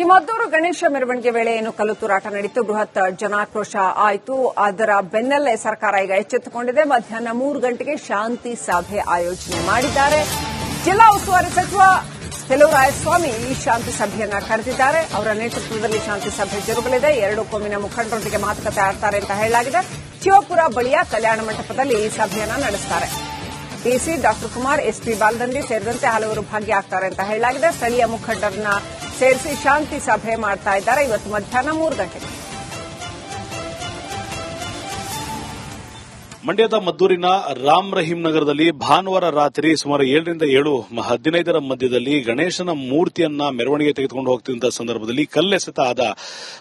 ಈ ಮದ್ದೂರು ಗಣೇಶ ಮೆರವಣಿಗೆ ವೇಳೆ ಏನು ಕಲ್ಲು ನಡೆಯಿತು ಬೃಹತ್ ಜನಾಕ್ರೋಶ ಆಯಿತು. ಅದರ ಬೆನ್ನಲ್ಲೇ ಸರ್ಕಾರ ಈಗ ಎಚ್ಚೆತ್ತುಕೊಂಡಿದೆ. ಮಧ್ಯಾಹ್ನ ಮೂರು ಗಂಟೆಗೆ ಶಾಂತಿ ಸಭೆ ಆಯೋಜನೆ ಮಾಡಿದ್ದಾರೆ. ಜಿಲ್ಲಾ ಉಸ್ತುವಾರಿ ಸಚಿವ ರಾಯಸ್ವಾಮಿ ಈ ಶಾಂತಿ ಸಭೆಯನ್ನ ಕರೆದಿದ್ದಾರೆ. ಅವರ ನೇತೃತ್ವದಲ್ಲಿ ಶಾಂತಿ ಸಭೆ ಜರುಗಲಿದೆ. ಎರಡು ಕೋಮಿನ ಮುಖಂಡರೊಂದಿಗೆ ಮಾತುಕತೆ ಆಡ್ತಾರೆ ಅಂತ ಹೇಳಲಾಗಿದೆ. ಶಿವಪುರ, ಬಳಿಯ ಕಲ್ಯಾಣ ಮಂಟಪದಲ್ಲಿ ಈ ಸಭೆಯನ್ನ ನಡೆಸುತ್ತಾರೆ DC doctor Kumar SP Baladandi ಸೇರಿದಂತೆ ಹಲವರು ಭಾಗಿಯಾಗ್ತಾರೆ ಅಂತ ಹೇಳಲಾಗಿದೆ. ಸ್ಥಳೀಯ ಮುಖಂಡರನ್ನ ಸೇರಿಸಿ ಶಾಂತಿ ಸಭೆ ಮಾಡ್ತಾ ಇದ್ದಾರೆ. ಇವತ್ತು ಮಧ್ಯಾಹ್ನ ಮೂರು ಗಂಟೆಗೆ. ಮಂಡ್ಯದ ಮದ್ದೂರಿನ ರಾಮ್ ರಹೀಂ ನಗರದಲ್ಲಿ ಭಾನುವಾರ ರಾತ್ರಿ ಸುಮಾರು ಏಳರಿಂದ ಏಳು ಹದಿನೈದರ ಮಧ್ಯದಲ್ಲಿ ಗಣೇಶನ ಮೂರ್ತಿಯನ್ನ ಮೆರವಣಿಗೆ ತೆಗೆದುಕೊಂಡು ಹೋಗ್ತಿದ್ದ ಸಂದರ್ಭದಲ್ಲಿ ಕಲ್ಲೆಸೆತ ಆದ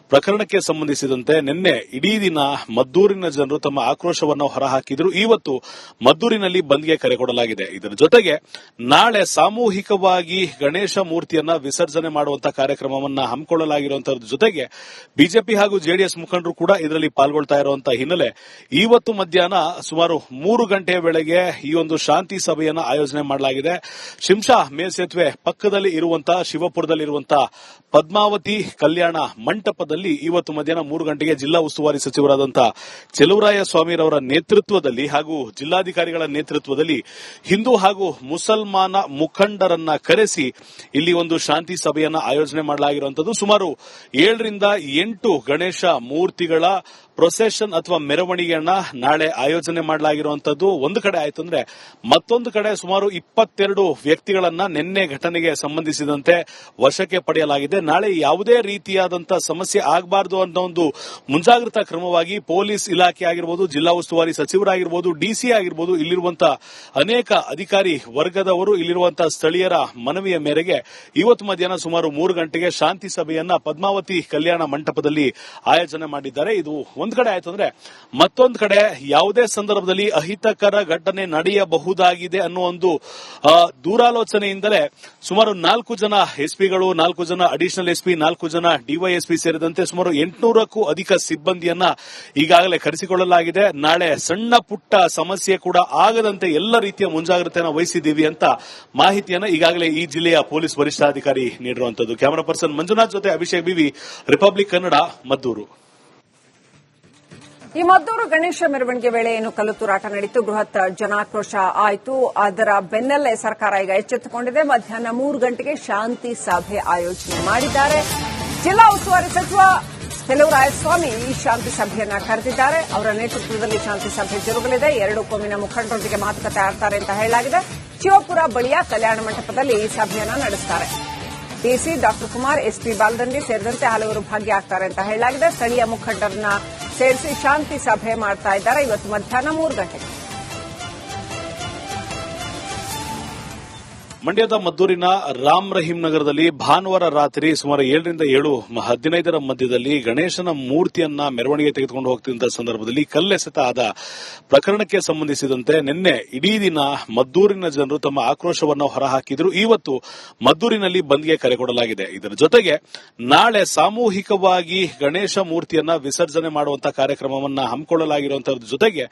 ಪ್ರಕರಣಕ್ಕೆ ಸಂಬಂಧಿಸಿದಂತೆ ನಿನ್ನೆ ಇಡೀ ದಿನ ಮದ್ದೂರಿನ ಜನರು ತಮ್ಮ ಆಕ್ರೋಶವನ್ನು ಹೊರಹಾಕಿದ್ರು. ಇವತ್ತು ಮದ್ದೂರಿನಲ್ಲಿ ಬಂದ್ಗೆ ಕರೆ ಕೊಡಲಾಗಿದೆ. ಇದರ ಜೊತೆಗೆ ನಾಳೆ ಸಾಮೂಹಿಕವಾಗಿ ಗಣೇಶ ಮೂರ್ತಿಯನ್ನ ವಿಸರ್ಜನೆ ಮಾಡುವಂತಹ ಕಾರ್ಯಕ್ರಮವನ್ನ ಹಮ್ಮಿಕೊಳ್ಳಲಾಗಿರುವಂತಹ ಜೊತೆಗೆ ಬಿಜೆಪಿ ಹಾಗೂ ಜೆಡಿಎಸ್ ಮುಖಂಡರು ಕೂಡ ಇದರಲ್ಲಿ ಪಾಲ್ಗೊಳ್ತಾ ಇರುವಂತಹ ಹಿನ್ನೆಲೆ ಇವತ್ತು ಮಧ್ಯಾಹ್ನ ಸುಮಾರು ಮೂರು ಗಂಟೆಯ ವೇಳೆಗೆ ಈ ಒಂದು ಶಾಂತಿ ಸಭೆಯನ್ನು ಆಯೋಜನೆ ಮಾಡಲಾಗಿದೆ. ಶಿಂಷಾ ಮೇಲ್ಸೇತುವೆ ಪಕ್ಕದಲ್ಲಿ ಇರುವಂತಹ ಶಿವಪುರದಲ್ಲಿರುವಂತಹ ಪದ್ಮಾವತಿ ಕಲ್ಯಾಣ ಮಂಟಪದಲ್ಲಿ ಇವತ್ತು ಮಧ್ಯಾಹ್ನ ಮೂರು ಗಂಟೆಗೆ ಜಿಲ್ಲಾ ಉಸ್ತುವಾರಿ ಸಚಿವರಾದಂತಹ ಚೆಲುವರಾಯ ಸ್ವಾಮಿರವರ ನೇತೃತ್ವದಲ್ಲಿ ಹಾಗೂ ಜಿಲ್ಲಾಧಿಕಾರಿಗಳ ನೇತೃತ್ವದಲ್ಲಿ ಹಿಂದೂ ಹಾಗೂ ಮುಸಲ್ಮಾನ ಮುಖಂಡರನ್ನ ಕರೆಸಿ ಇಲ್ಲಿ ಒಂದು ಶಾಂತಿ ಸಭೆಯನ್ನು ಆಯೋಜನೆ ಮಾಡಲಾಗಿರುವಂತದ್ದು. ಸುಮಾರು ಏಳರಿಂದ ಎಂಟು ಗಣೇಶ ಮೂರ್ತಿಗಳ ಪ್ರೊಸೆಷನ್ ಅಥವಾ ಮೆರವಣಿಗೆಯನ್ನ ನಾಳೆ ಆಯೋಜನೆ ಮಾಡಲಾಗಿರುವಂತದ್ದು ಒಂದು ಕಡೆ ಆಯ್ತು ಅಂದ್ರೆ ಮತ್ತೊಂದು ಕಡೆ ಸುಮಾರು ಇಪ್ಪತ್ತೆರಡು ವ್ಯಕ್ತಿಗಳನ್ನ ನಿನ್ನೆ ಘಟನೆಗೆ ಸಂಬಂಧಿಸಿದಂತೆ ವಶಕ್ಕೆ ಪಡೆಯಲಾಗಿದೆ. ನಾಳೆ ಯಾವುದೇ ರೀತಿಯಾದಂತಹ ಸಮಸ್ಯೆ ಆಗಬಾರದು ಅನ್ನೋ ಒಂದು ಮುಂಜಾಗ್ರತಾ ಕ್ರಮವಾಗಿ ಪೊಲೀಸ್ ಇಲಾಖೆ ಆಗಿರ್ಬೋದು, ಜಿಲ್ಲಾ ಉಸ್ತುವಾರಿ ಸಚಿವರಾಗಿರ್ಬೋದು, ಡಿಸಿ ಆಗಿರ್ಬೋದು ಇಲ್ಲಿರುವಂತಹ ಅನೇಕ ಅಧಿಕಾರಿ ವರ್ಗದವರು ಇಲ್ಲಿರುವಂತಹ ಸ್ಥಳೀಯರ ಮನವಿಯ ಮೇರೆಗೆ ಇವತ್ತು ಮಧ್ಯಾಹ್ನ ಸುಮಾರು ಮೂರು ಗಂಟೆಗೆ ಶಾಂತಿ ಸಭೆಯನ್ನ ಪದ್ಮಾವತಿ ಕಲ್ಯಾಣ ಮಂಟಪದಲ್ಲಿ ಆಯೋಜನೆ ಮಾಡಿದ್ದಾರೆ. ಇದು ಒಂದ್ ಕಡೆ ಆಯ್ತು ಅಂದ್ರೆ ಮತ್ತೊಂದ್ ಕಡೆ ಯಾವುದೇ ಸಂದರ್ಭದಲ್ಲಿ ಅಹಿತಕರ ಘಟನೆ ನಡೆಯಬಹುದಾಗಿದೆ ಅನ್ನೋ ಒಂದು ದೂರಾಲೋಚನೆಯಿಂದಲೇ ಸುಮಾರು ನಾಲ್ಕು ಜನ ಎಸ್ಪಿಗಳು, ನಾಲ್ಕು ಜನ ಅಡಿಷನಲ್ ಎಸ್ಪಿ, ನಾಲ್ಕು ಜನ ಡಿವೈಎಸ್ಪಿ ಸೇರಿದಂತೆ ಸುಮಾರು ಎಂಟುನೂರಕ್ಕೂ ಅಧಿಕ ಸಿಬ್ಬಂದಿಯನ್ನ ಈಗಾಗಲೇ ಕರೆಸಿಕೊಳ್ಳಲಾಗಿದೆ. ನಾಳೆ ಸಣ್ಣ ಪುಟ್ಟ ಸಮಸ್ಯೆ ಕೂಡ ಆಗದಂತೆ ಎಲ್ಲ ರೀತಿಯ ಮುಂಜಾಗ್ರತೆಯನ್ನು ವಹಿಸಿದ್ದೀವಿ ಅಂತ ಮಾಹಿತಿಯನ್ನ ಈಗಾಗಲೇ ಈ ಜಿಲ್ಲೆಯ ಪೊಲೀಸ್ ವರಿಷ್ಠಾಧಿಕಾರಿ ನೀಡಿರುವಂತದ್ದು. ಕ್ಯಾಮರಾ ಪರ್ಸನ್ ಮಂಜುನಾಥ್ ಜೊತೆ ಅಭಿಷೇಕ್ ಬಿವಿ, ರಿಪಬ್ಲಿಕ್ ಕನ್ನಡ, ಮದ್ದೂರು. ಈ ಮದ್ದೂರು ಗಣೇಶ ಮೆರವಣಿಗೆ ವೇಳೆ ಏನು ಕಲ್ಲು ತೂರಾಟ ನಡೀತು. ಬೃಹತ್ ಜನಾಕ್ರೋಶ ಆಯಿತು. ಅದರ ಬೆನ್ನಲ್ಲೇ ಸರ್ಕಾರ ಈಗ ಎಚ್ಚೆತ್ತುಕೊಂಡಿದೆ. ಮಧ್ಯಾಹ್ನ ಮೂರು ಗಂಟೆಗೆ ಶಾಂತಿ ಸಭೆ ಆಯೋಜನೆ ಮಾಡಿದ್ದಾರೆ. ಜಿಲ್ಲಾ ಉಸ್ತುವಾರಿ ಸಚಿವ ರಾಯಸ್ವಾಮಿ ಈ ಶಾಂತಿ ಸಭೆಯನ್ನ ಕರೆದಿದ್ದಾರೆ. ಅವರ ನೇತೃತ್ವದಲ್ಲಿ ಶಾಂತಿ ಸಭೆ ಜರುಗಲಿದೆ. ಎರಡು ಕೋಮಿನ ಮುಖಂಡರೊಂದಿಗೆ ಮಾತುಕತೆ ಆಡ್ತಾರೆ ಅಂತ ಹೇಳಲಾಗಿದೆ. ಶಿವಪುರ, ಬಳಿಯ ಕಲ್ಯಾಣ ಮಂಟಪದಲ್ಲಿ ಈ ಸಭೆಯನ್ನ ನಡೆಸುತ್ತಾರೆ DC doctor Kumar, SP Baladandi ಸೇರಿದಂತೆ ಹಲವರು ಭಾಗಿಯಾಗ್ತಾರೆ ಅಂತ ಹೇಳಲಾಗಿದೆ. ಸ್ಥಳೀಯ ಮುಖಂಡರನ್ನ ಸೇರಿಸಿ ಶಾಂತಿ ಸಭೆ ಮಾಡ್ತಾ ಇದ್ದಾರೆ. ಇವತ್ತು ಮಧ್ಯಾಹ್ನ ಮೂರು ಗಂಟೆಗೆ. ಮಂಡ್ಯದ ಮದ್ದೂರಿನ ರಾಮ್ ರಹೀಂ ನಗರದಲ್ಲಿ ಭಾನುವಾರ ರಾತ್ರಿ ಸುಮಾರು ಏಳರಿಂದ ಏಳು ಹದಿನೈದರ ಮಧ್ಯದಲ್ಲಿ ಗಣೇಶನ ಮೂರ್ತಿಯನ್ನ ಮೆರವಣಿಗೆ ತೆಗೆದುಕೊಂಡು ಹೋಗ್ತಿದ್ದ ಸಂದರ್ಭದಲ್ಲಿ ಕಲ್ಲೆಸೆತ ಆದ ಪ್ರಕರಣಕ್ಕೆ ಸಂಬಂಧಿಸಿದಂತೆ ನಿನ್ನೆ ಇಡೀ ದಿನ ಮದ್ದೂರಿನ ಜನರು ತಮ್ಮ ಆಕ್ರೋಶವನ್ನು ಹೊರಹಾಕಿದ್ರು. ಇವತ್ತು ಮದ್ದೂರಿನಲ್ಲಿ ಬಂದ್ಗೆ ಕರೆ ಕೊಡಲಾಗಿದೆ ಇದರ ಜೊತೆಗೆ ನಾಳೆ ಸಾಮೂಹಿಕವಾಗಿ ಗಣೇಶ ಮೂರ್ತಿಯನ್ನ ವಿಸರ್ಜನೆ ಮಾಡುವಂತಹ ಕಾರ್ಯಕ್ರಮವನ್ನ ಹಮ್ಮಿಕೊಳ್ಳಲಾಗಿರುವಂತಹ ಜೊತೆಗೆ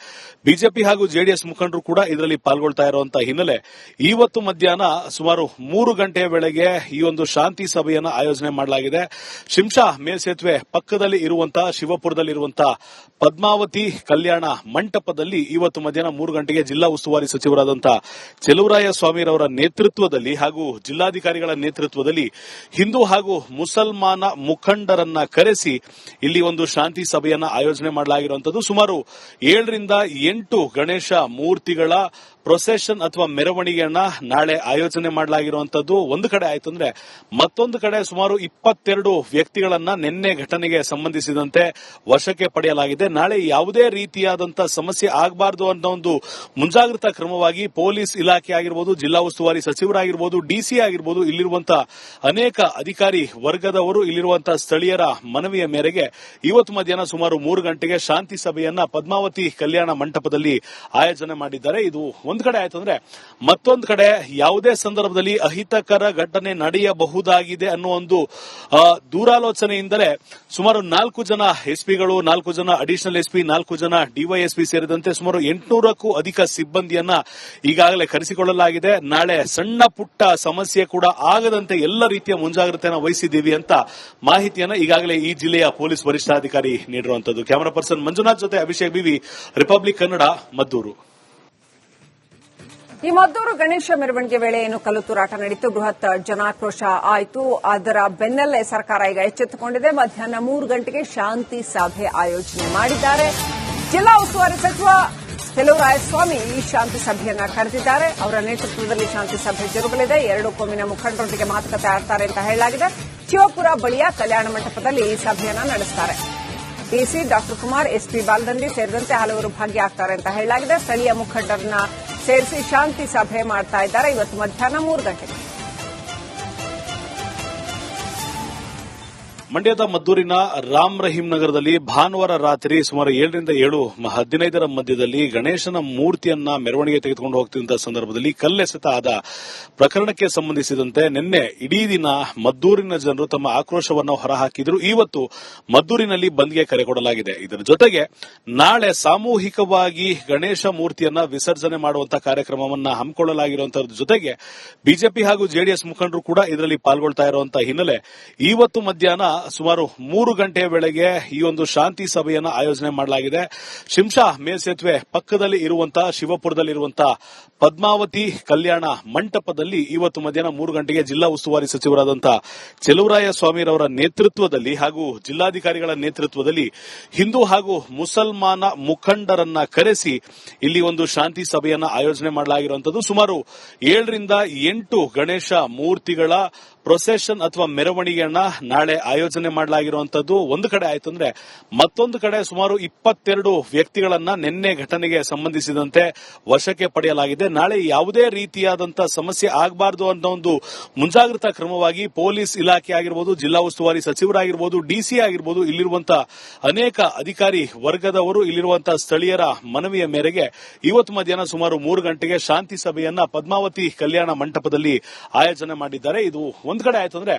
ಬಿಜೆಪಿ ಹಾಗೂ ಜೆಡಿಎಸ್ ಮುಖಂಡರು ಕೂಡ ಇದರಲ್ಲಿ ಪಾಲ್ಗೊಳ್ತಾ ಇರುವಂತಹ ಹಿನ್ನೆಲೆ ಇವತ್ತು ಮಧ್ಯಾಹ್ನ ಸುಮಾರು ಮೂರು ಗಂಟೆಯ ವೇಳೆಗೆ ಈ ಒಂದು ಶಾಂತಿ ಸಭೆಯನ್ನು ಆಯೋಜನೆ ಮಾಡಲಾಗಿದೆ. ಶಿಂಷಾ ಮೇಲ್ಸೇತುವೆ ಪಕ್ಕದಲ್ಲಿ ಇರುವಂತಹ ಶಿವಪುರದಲ್ಲಿರುವಂತಹ ಪದ್ಮಾವತಿ ಕಲ್ಯಾಣ ಮಂಟಪದಲ್ಲಿ ಇವತ್ತು ಮಧ್ಯಾಹ್ನ ಮೂರು ಗಂಟೆಗೆ ಜಿಲ್ಲಾ ಉಸ್ತುವಾರಿ ಸಚಿವರಾದಂತಹ ಚೆಲುವರಾಯ ಸ್ವಾಮಿರವರ ನೇತೃತ್ವದಲ್ಲಿ ಹಾಗೂ ಜಿಲ್ಲಾಧಿಕಾರಿಗಳ ನೇತೃತ್ವದಲ್ಲಿ ಹಿಂದೂ ಹಾಗೂ ಮುಸಲ್ಮಾನ ಮುಖಂಡರನ್ನ ಕರೆಸಿ ಇಲ್ಲಿ ಒಂದು ಶಾಂತಿ ಸಭೆಯನ್ನು ಆಯೋಜನೆ ಮಾಡಲಾಗಿರುವಂತದ್ದು. ಸುಮಾರು ಏಳರಿಂದ ಎಂಟು ಗಣೇಶ ಮೂರ್ತಿಗಳ ಪ್ರೊಸೆಷನ್ ಅಥವಾ ಮೆರವಣಿಗೆಯನ್ನ ನಾಳೆ ಆಯೋಜನೆ ಮಾಡಲಾಗಿರುವಂತದ್ದು ಒಂದು ಕಡೆ ಆಯ್ತು ಅಂದ್ರೆ ಮತ್ತೊಂದು ಕಡೆ ಸುಮಾರು ಇಪ್ಪತ್ತೆರಡು ವ್ಯಕ್ತಿಗಳನ್ನ ನಿನ್ನೆ ಘಟನೆಗೆ ಸಂಬಂಧಿಸಿದಂತೆ ವಶಕ್ಕೆ ಪಡೆಯಲಾಗಿದೆ. ನಾಳೆ ಯಾವುದೇ ರೀತಿಯಾದಂತಹ ಸಮಸ್ಯೆ ಆಗಬಾರದು ಅನ್ನೋ ಒಂದು ಮುಂಜಾಗ್ರತಾ ಕ್ರಮವಾಗಿ ಪೊಲೀಸ್ ಇಲಾಖೆ ಆಗಿರ್ಬೋದು, ಜಿಲ್ಲಾ ಉಸ್ತುವಾರಿ ಸಚಿವರಾಗಿರ್ಬೋದು, ಡಿಸಿ ಆಗಿರ್ಬೋದು ಇಲ್ಲಿರುವಂತಹ ಅನೇಕ ಅಧಿಕಾರಿ ವರ್ಗದವರು ಇಲ್ಲಿರುವಂತಹ ಸ್ಥಳೀಯರ ಮನವಿಯ ಮೇರೆಗೆ ಇವತ್ತು ಮಧ್ಯಾಹ್ನ ಸುಮಾರು ಮೂರು ಗಂಟೆಗೆ ಶಾಂತಿ ಸಭೆಯನ್ನ ಪದ್ಮಾವತಿ ಕಲ್ಯಾಣ ಮಂಟಪದಲ್ಲಿ ಆಯೋಜನೆ ಮಾಡಿದ್ದಾರೆ. ಇದು ಒಂದ್ ಕಡೆ ಆಯ್ತು ಅಂದ್ರೆ ಮತ್ತೊಂದ್ ಕಡೆ ಯಾವುದೇ ಸಂದರ್ಭದಲ್ಲಿ ಅಹಿತಕರ ಘಟನೆ ನಡೆಯಬಹುದಾಗಿದೆ ಅನ್ನೋ ಒಂದು ದೂರಾಲೋಚನೆಯಿಂದಲೇ ಸುಮಾರು ನಾಲ್ಕು ಜನ ಎಸ್ಪಿಗಳು, ನಾಲ್ಕು ಜನ ಅಡಿಷನಲ್ ಎಸ್ಪಿ, ನಾಲ್ಕು ಜನ ಡಿವೈಎಸ್ಪಿ ಸೇರಿದಂತೆ ಸುಮಾರು ಎಂಟುನೂರಕ್ಕೂ ಅಧಿಕ ಸಿಬ್ಬಂದಿಯನ್ನ ಈಗಾಗಲೇ ಕರೆಸಿಕೊಳ್ಳಲಾಗಿದೆ. ನಾಳೆ ಸಣ್ಣ ಪುಟ್ಟ ಸಮಸ್ಯೆ ಕೂಡ ಆಗದಂತೆ ಎಲ್ಲ ರೀತಿಯ ಮುಂಜಾಗ್ರತೆಯನ್ನು ವಹಿಸಿದ್ದೀವಿ ಅಂತ ಮಾಹಿತಿಯನ್ನ ಈಗಾಗಲೇ ಈ ಜಿಲ್ಲೆಯ ಪೊಲೀಸ್ ವರಿಷ್ಠಾಧಿಕಾರಿ ನೀಡಿರುವಂತದ್ದು. ಕ್ಯಾಮರಾ ಪರ್ಸನ್ ಮಂಜುನಾಥ್ ಜೊತೆ ಅಭಿಷೇಕ್ ಬಿವಿ, ರಿಪಬ್ಲಿಕ್ ಕನ್ನಡ, ಮದ್ದೂರು. ಈ ಮದ್ದೂರು ಗಣೇಶ ಮೆರವಣಿಗೆ ವೇಳೆ ಏನು ಕಲ್ಲು ನಡೆಯಿತು ಬೃಹತ್ ಜನಾಕ್ರೋಶ ಆಯಿತು. ಅದರ ಬೆನ್ನಲ್ಲೇ ಸರ್ಕಾರ ಈಗ ಎಚ್ಚೆತ್ತುಕೊಂಡಿದೆ. ಮಧ್ಯಾಹ್ನ ಮೂರು ಗಂಟೆಗೆ ಶಾಂತಿ ಸಭೆ ಆಯೋಜನೆ ಮಾಡಿದ್ದಾರೆ. ಜಿಲ್ಲಾ ಉಸ್ತುವಾರಿ ಸಚಿವ ರಾಯಸ್ವಾಮಿ ಈ ಶಾಂತಿ ಸಭೆಯನ್ನ ಕರೆದಿದ್ದಾರೆ. ಅವರ ನೇತೃತ್ವದಲ್ಲಿ ಶಾಂತಿ ಸಭೆ ಜರುಗಲಿದೆ. ಎರಡು ಕೋಮಿನ ಮುಖಂಡರೊಂದಿಗೆ ಮಾತುಕತೆ ಆಡ್ತಾರೆ ಅಂತ ಹೇಳಲಾಗಿದೆ. ಶಿವಪುರ, ಬಳಿಯ ಕಲ್ಯಾಣ ಮಂಟಪದಲ್ಲಿ ಈ ಸಭೆಯನ್ನ ನಡೆಸುತ್ತಾರೆ DC doctor Kumar SP Baladandi ಸೇರಿದಂತೆ ಹಲವರು ಭಾಗಿಯಾಗ್ತಾರೆ ಅಂತ ಹೇಳಲಾಗಿದೆ. ಸ್ಥಳೀಯ ಮುಖಂಡರನ್ನ ಸೇರಿಸಿ ಶಾಂತಿ ಸಭೆ ಮಾಡ್ತಾ ಇದ್ದಾರೆ. ಇವತ್ತು ಮಧ್ಯಾಹ್ನ ಮೂರು ಗಂಟೆಗೆ. ಮಂಡ್ಯದ ಮದ್ದೂರಿನ ರಾಮ್ ರಹೀಂ ನಗರದಲ್ಲಿ ಭಾನುವಾರ ರಾತ್ರಿ ಸುಮಾರು ಏಳರಿಂದ ಏಳು ಹದಿನೈದರ ಮಧ್ಯದಲ್ಲಿ ಗಣೇಶನ ಮೂರ್ತಿಯನ್ನ ಮೆರವಣಿಗೆ ತೆಗೆದುಕೊಂಡು ಹೋಗ್ತಿದ್ದ ಸಂದರ್ಭದಲ್ಲಿ ಕಲ್ಲೆಸೆತ ಆದ ಪ್ರಕರಣಕ್ಕೆ ಸಂಬಂಧಿಸಿದಂತೆ ನಿನ್ನೆ ಇಡೀ ದಿನ ಮದ್ದೂರಿನ ಜನರು ತಮ್ಮ ಆಕ್ರೋಶವನ್ನು ಹೊರಹಾಕಿದ್ರು. ಇವತ್ತು ಮದ್ದೂರಿನಲ್ಲಿ ಬಂದ್ಗೆ ಕರೆ ಕೊಡಲಾಗಿದೆ. ಇದರ ಜೊತೆಗೆ ನಾಳೆ ಸಾಮೂಹಿಕವಾಗಿ ಗಣೇಶ ಮೂರ್ತಿಯನ್ನ ವಿಸರ್ಜನೆ ಮಾಡುವಂತಹ ಕಾರ್ಯಕ್ರಮವನ್ನ ಹಮ್ಮಿಕೊಳ್ಳಲಾಗಿರುವಂತಹ ಜೊತೆಗೆ ಬಿಜೆಪಿ ಹಾಗೂ ಜೆಡಿಎಸ್ ಮುಖಂಡರು ಕೂಡ ಇದರಲ್ಲಿ ಪಾಲ್ಗೊಳ್ತಾ ಇರುವಂತಹ ಹಿನ್ನೆಲೆ ಇವತ್ತು ಮಧ್ಯಾಹ್ನ ಸುಮಾರು ಮೂರು ಗಂಟೆಯ ವೇಳೆಗೆ ಈ ಒಂದು ಶಾಂತಿ ಸಭೆಯನ್ನು ಆಯೋಜನೆ ಮಾಡಲಾಗಿದೆ. ಶಿಂಷಾ ಮೇಲ್ಸೇತುವೆ ಪಕ್ಕದಲ್ಲಿ ಇರುವಂತಹ ಶಿವಪುರದಲ್ಲಿರುವಂತಹ ಪದ್ಮಾವತಿ ಕಲ್ಯಾಣ ಮಂಟಪದಲ್ಲಿ ಇವತ್ತು ಮಧ್ಯಾಹ್ನ ಮೂರು ಗಂಟೆಗೆ ಜಿಲ್ಲಾ ಉಸ್ತುವಾರಿ ಸಚಿವರಾದಂತಹ ಚೆಲುವರಾಯ ಸ್ವಾಮಿರವರ ನೇತೃತ್ವದಲ್ಲಿ ಹಾಗೂ ಜಿಲ್ಲಾಧಿಕಾರಿಗಳ ನೇತೃತ್ವದಲ್ಲಿ ಹಿಂದೂ ಹಾಗೂ ಮುಸಲ್ಮಾನ ಮುಖಂಡರನ್ನ ಕರೆಸಿ ಇಲ್ಲಿ ಒಂದು ಶಾಂತಿ ಸಭೆಯನ್ನು ಆಯೋಜನೆ ಮಾಡಲಾಗಿರುವಂತದ್ದು. ಸುಮಾರು ಏಳರಿಂದ ಎಂಟು ಗಣೇಶ ಮೂರ್ತಿಗಳ ಪ್ರೊಸೆಷನ್ ಅಥವಾ ಮೆರವಣಿಗೆಯನ್ನ ನಾಳೆ ಆಯೋಜನೆ ಮಾಡಲಾಗಿರುವಂತದ್ದು ಒಂದು ಕಡೆ ಆಯ್ತು ಅಂದ್ರೆ ಮತ್ತೊಂದು ಕಡೆ ಸುಮಾರು ಇಪ್ಪತ್ತೆರಡು ವ್ಯಕ್ತಿಗಳನ್ನ ನಿನ್ನೆ ಘಟನೆಗೆ ಸಂಬಂಧಿಸಿದಂತೆ ವಶಕ್ಕೆ ಪಡೆಯಲಾಗಿದೆ. ನಾಳೆ ಯಾವುದೇ ರೀತಿಯಾದಂತಹ ಸಮಸ್ಯೆ ಆಗಬಾರದು ಅನ್ನೋ ಒಂದು ಮುಂಜಾಗ್ರತಾ ಕ್ರಮವಾಗಿ ಪೊಲೀಸ್ ಇಲಾಖೆ ಆಗಿರ್ಬೋದು, ಜಿಲ್ಲಾ ಉಸ್ತುವಾರಿ ಸಚಿವರಾಗಿರ್ಬೋದು, ಡಿಸಿ ಆಗಿರ್ಬೋದು ಇಲ್ಲಿರುವಂತಹ ಅನೇಕ ಅಧಿಕಾರಿ ವರ್ಗದವರು ಇಲ್ಲಿರುವಂತಹ ಸ್ಥಳೀಯರ ಮನವಿಯ ಮೇರೆಗೆ ಇವತ್ತು ಮಧ್ಯಾಹ್ನ ಸುಮಾರು ಮೂರು ಗಂಟೆಗೆ ಶಾಂತಿ ಸಭೆಯನ್ನ ಪದ್ಮಾವತಿ ಕಲ್ಯಾಣ ಮಂಟಪದಲ್ಲಿ ಆಯೋಜನೆ ಮಾಡಿದ್ದಾರೆ. ಇದು ಒಂದ್ ಕಡೆ ಆಯ್ತು ಅಂದ್ರೆ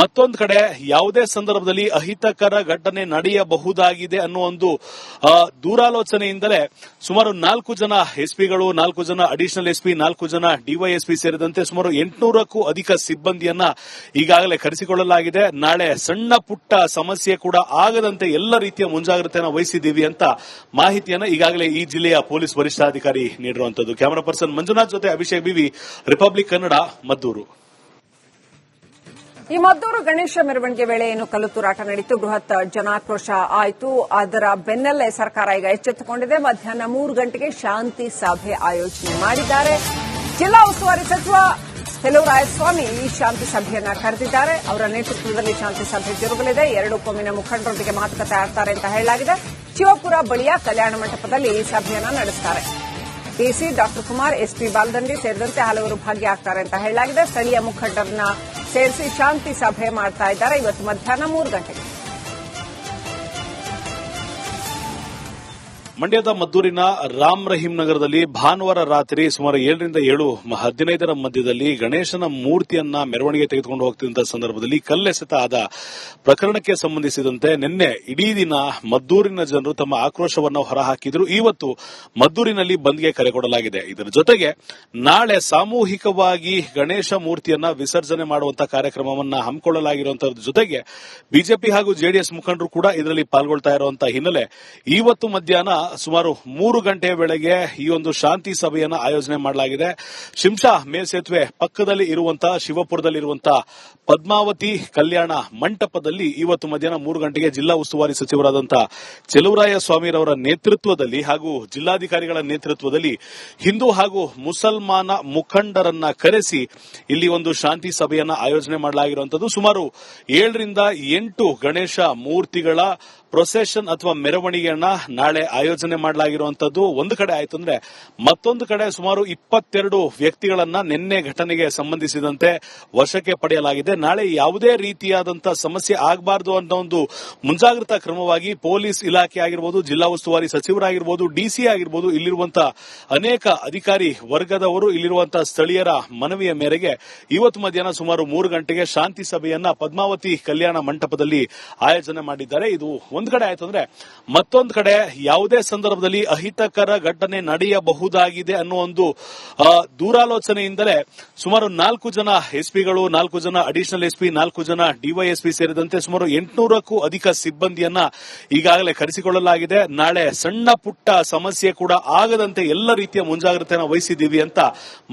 ಮತ್ತೊಂದ್ ಕಡೆ ಯಾವುದೇ ಸಂದರ್ಭದಲ್ಲಿ ಅಹಿತಕರ ಘಟನೆ ನಡೆಯಬಹುದಾಗಿದೆ ಅನ್ನೋ ಒಂದು ದೂರಾಲೋಚನೆಯಿಂದಲೇ ಸುಮಾರು ನಾಲ್ಕು ಜನ ಎಸ್ಪಿಗಳು, ನಾಲ್ಕು ಜನ ಅಡಿಷನಲ್ ಎಸ್ಪಿ, ನಾಲ್ಕು ಜನ ಡಿವೈಎಸ್ಪಿ ಸೇರಿದಂತೆ ಸುಮಾರು ಎಂಟುನೂರಕ್ಕೂ ಅಧಿಕ ಸಿಬ್ಬಂದಿಯನ್ನ ಈಗಾಗಲೇ ಕರೆಸಿಕೊಳ್ಳಲಾಗಿದೆ. ನಾಳೆ ಸಣ್ಣ ಪುಟ್ಟ ಸಮಸ್ಯೆ ಕೂಡ ಆಗದಂತೆ ಎಲ್ಲ ರೀತಿಯ ಮುಂಜಾಗ್ರತೆಯನ್ನು ವಹಿಸಿದ್ದೀವಿ ಅಂತ ಮಾಹಿತಿಯನ್ನ ಈಗಾಗಲೇ ಈ ಜಿಲ್ಲೆಯ ಪೊಲೀಸ್ ವರಿಷ್ಠಾಧಿಕಾರಿ ನೀಡಿರುವಂತದ್ದು. ಕ್ಯಾಮರಾ ಪರ್ಸನ್ ಮಂಜುನಾಥ್ ಜೊತೆ ಅಭಿಷೇಕ್ ಬಿವಿ, ರಿಪಬ್ಲಿಕ್ ಕನ್ನಡ, ಮದ್ದೂರು. ಈ ಮದ್ದೂರು ಗಣೇಶ ಮೆರವಣಿಗೆ ವೇಳೆ ಏನು ಕಲ್ಲು ತೂರಾಟ ನಡೀತು, ಬೃಹತ್ ಜನಾಕ್ರೋಶ ಆಯಿತು. ಅದರ ಬೆನ್ನಲ್ಲೇ ಸರ್ಕಾರ ಈಗ ಎಚ್ಚೆತ್ತುಕೊಂಡಿದೆ. ಮಧ್ಯಾಹ್ನ ಮೂರು ಗಂಟೆಗೆ ಶಾಂತಿ ಸಭೆ ಆಯೋಜನೆ ಮಾಡಿದ್ದಾರೆ. ಜಿಲ್ಲಾ ಉಸ್ತುವಾರಿ ಸಚಿವ ರಾಯಸ್ವಾಮಿ ಈ ಶಾಂತಿ ಸಭೆಯನ್ನ ಕರೆದಿದ್ದಾರೆ. ಅವರ ನೇತೃತ್ವದಲ್ಲಿ ಶಾಂತಿ ಸಭೆ ಜರುಗಲಿದೆ. ಎರಡು ಕೋಮಿನ ಮುಖಂಡರೊಂದಿಗೆ ಮಾತುಕತೆ ಆಡ್ತಾರೆ ಅಂತ ಹೇಳಲಾಗಿದೆ. ಶಿವಪುರ ಬಳಿಯ ಕಲ್ಯಾಣ ಮಂಟಪದಲ್ಲಿ ಈ ಸಭೆಯನ್ನ ನಡೆಸುತ್ತಾರೆ DC doctor Kumar SP Baladandi ಸೇರಿದಂತೆ ಹಲವರು ಭಾಗಿಯಾಗ್ತಾರೆ ಅಂತ ಹೇಳಲಾಗಿದೆ. ಸ್ಥಳೀಯ ಮುಖಂಡರನ್ನ ಸೇರಿಸಿ ಶಾಂತಿ ಸಭೆ ಮಾಡ್ತಾ ಇದ್ದಾರೆ. ಇವತ್ತು ಮಧ್ಯಾಹ್ನ ಮೂರು ಗಂಟೆಗೆ. ಮಂಡ್ಯದ ಮದ್ದೂರಿನ ರಾಮ್ ರಹೀಂ ನಗರದಲ್ಲಿ ಭಾನುವಾರ ರಾತ್ರಿ ಸುಮಾರು ಏಳರಿಂದ ಏಳು, ಹದಿನೈದರ ಮಧ್ಯದಲ್ಲಿ ಗಣೇಶನ ಮೂರ್ತಿಯನ್ನ ಮೆರವಣಿಗೆ ತೆಗೆದುಕೊಂಡು ಹೋಗ್ತಿದ್ದ ಸಂದರ್ಭದಲ್ಲಿ ಕಲ್ಲೆಸೆತ ಆದ ಪ್ರಕರಣಕ್ಕೆ ಸಂಬಂಧಿಸಿದಂತೆ ನಿನ್ನೆ ಇಡೀ ದಿನ ಮದ್ದೂರಿನ ಜನರು ತಮ್ಮ ಆಕ್ರೋಶವನ್ನು ಹೊರಹಾಕಿದ್ರು. ಇವತ್ತು ಮದ್ದೂರಿನಲ್ಲಿ ಬಂದ್ಗೆ ಕರೆ ಕೊಡಲಾಗಿದೆ. ಇದರ ಜೊತೆಗೆ ನಾಳೆ ಸಾಮೂಹಿಕವಾಗಿ ಗಣೇಶ ಮೂರ್ತಿಯನ್ನ ವಿಸರ್ಜನೆ ಮಾಡುವಂತಹ ಕಾರ್ಯಕ್ರಮವನ್ನ ಹಮ್ಮಿಕೊಳ್ಳಲಾಗಿರುವಂತಹ ಜೊತೆಗೆ ಬಿಜೆಪಿ ಹಾಗೂ ಜೆಡಿಎಸ್ ಮುಖಂಡರು ಕೂಡ ಇದರಲ್ಲಿ ಪಾಲ್ಗೊಳ್ತಾ ಇರುವಂತಹ ಹಿನ್ನೆಲೆ ಇವತ್ತು ಮಧ್ಯಾಹ್ನ ಸುಮಾರು ಮೂರು ಗಂಟೆ ವೇಳೆಗೆ ಈ ಒಂದು ಶಾಂತಿ ಸಭೆಯನ್ನ ಆಯೋಜನೆ ಮಾಡಲಾಗಿದೆ. ಶಿಂಷಾ ಮೇಲ್ಸೇತುವೆ ಪಕ್ಕದಲ್ಲಿ ಇರುವಂತಹ ಶಿವಪುರದಲ್ಲಿ ಇರುವಂತಹ ಪದ್ಮಾವತಿ ಕಲ್ಯಾಣ ಮಂಟಪದಲ್ಲಿ ಇವತ್ತು ಮಧ್ಯಾಹ್ನ ಮೂರು ಗಂಟೆಗೆ ಜಿಲ್ಲಾ ಉಸ್ತುವಾರಿ ಸಚಿವರಾದಂತಹ ಚೆಲುವರಾಯ ಸ್ವಾಮಿರವರ ನೇತೃತ್ವದಲ್ಲಿ ಹಾಗೂ ಜಿಲ್ಲಾಧಿಕಾರಿಗಳ ನೇತೃತ್ವದಲ್ಲಿ ಹಿಂದೂ ಹಾಗೂ ಮುಸಲ್ಮಾನ ಮುಖಂಡರನ್ನ ಕರೆಸಿ ಇಲ್ಲಿ ಒಂದು ಶಾಂತಿ ಸಭೆಯನ್ನ ಆಯೋಜನೆ ಮಾಡಲಾಗಿರುವಂತದ್ದು. ಸುಮಾರು ಏಳರಿಂದ ಎಂಟು ಗಣೇಶ ಮೂರ್ತಿಗಳ ಪ್ರೊಸೆಷನ್ ಅಥವಾ ಮೆರವಣಿಗೆಯನ್ನ ನಾಳೆ ಆಯೋಜನೆ ಮಾಡಲಾಗಿರುವಂತದ್ದು. ಒಂದು ಕಡೆ ಆಯ್ತು ಅಂದ್ರೆ ಮತ್ತೊಂದು ಕಡೆ ಸುಮಾರು ಇಪ್ಪತ್ತೆರಡು ವ್ಯಕ್ತಿಗಳನ್ನ ನಿನ್ನೆ ಘಟನೆಗೆ ಸಂಬಂಧಿಸಿದಂತೆ ವಶಕ್ಕೆ ಪಡೆಯಲಾಗಿದೆ. ನಾಳೆ ಯಾವುದೇ ರೀತಿಯಾದಂತಹ ಸಮಸ್ಯೆ ಆಗಬಾರದು ಅನ್ನೋ ಒಂದು ಮುಂಜಾಗ್ರತಾ ಕ್ರಮವಾಗಿ ಪೊಲೀಸ್ ಇಲಾಖೆ ಆಗಿರ್ಬೋದು, ಜಿಲ್ಲಾ ಉಸ್ತುವಾರಿ ಸಚಿವರಾಗಿರ್ಬೋದು ಡಿಸಿ ಆಗಿರ್ಬೋದು ಇಲ್ಲಿರುವಂತಹ ಅನೇಕ ಅಧಿಕಾರಿ ವರ್ಗದವರು ಇಲ್ಲಿರುವಂತಹ ಸ್ಥಳೀಯರ ಮನವಿಯ ಮೇರೆಗೆ ಇವತ್ತು ಮಧ್ಯಾಹ್ನ ಸುಮಾರು ಮೂರು ಗಂಟೆಗೆ ಶಾಂತಿ ಸಭೆಯನ್ನ ಪದ್ಮಾವತಿ ಕಲ್ಯಾಣ ಮಂಟಪದಲ್ಲಿ ಆಯೋಜನೆ ಮಾಡಿದ್ದಾರೆ. ಇದು ಒಂದ್ ಕಡೆ ಆಯ್ತು ಅಂದ್ರೆ ಮತ್ತೊಂದ್ ಕಡೆ ಯಾವುದೇ ಸಂದರ್ಭದಲ್ಲಿ ಅಹಿತಕರ ಘಟನೆ ನಡೆಯಬಹುದಾಗಿದೆ ಅನ್ನೋ ಒಂದು ದೂರಾಲೋಚನೆಯಿಂದಲೇ ಸುಮಾರು ನಾಲ್ಕು ಜನ ಎಸ್ಪಿಗಳು, ನಾಲ್ಕು ಜನ ಅಡಿಷನಲ್ ಎಸ್ಪಿ, ನಾಲ್ಕು ಜನ ಡಿವೈಎಸ್ಪಿ ಸೇರಿದಂತೆ ಸುಮಾರು ಎಂಟುನೂರಕ್ಕೂ ಅಧಿಕ ಸಿಬ್ಬಂದಿಯನ್ನ ಈಗಾಗಲೇ ಕರೆಸಿಕೊಳ್ಳಲಾಗಿದೆ. ನಾಳೆ ಸಣ್ಣ ಪುಟ್ಟ ಸಮಸ್ಯೆ ಕೂಡ ಆಗದಂತೆ ಎಲ್ಲ ರೀತಿಯ ಮುಂಜಾಗ್ರತೆಯನ್ನು ವಹಿಸಿದ್ದೀವಿ ಅಂತ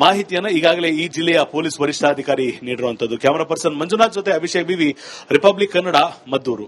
ಮಾಹಿತಿಯನ್ನ ಈಗಾಗಲೇ ಈ ಜಿಲ್ಲೆಯ ಪೊಲೀಸ್ ವರಿಷ್ಠಾಧಿಕಾರಿ ನೀಡಿರುವಂತದ್ದು. ಕ್ಯಾಮರಾ ಪರ್ಸನ್ ಮಂಜುನಾಥ್ ಜೊತೆ ಅಭಿಷೇಕ್ ಬಿವಿ, ರಿಪಬ್ಲಿಕ್ ಕನ್ನಡ, ಮದ್ದೂರು.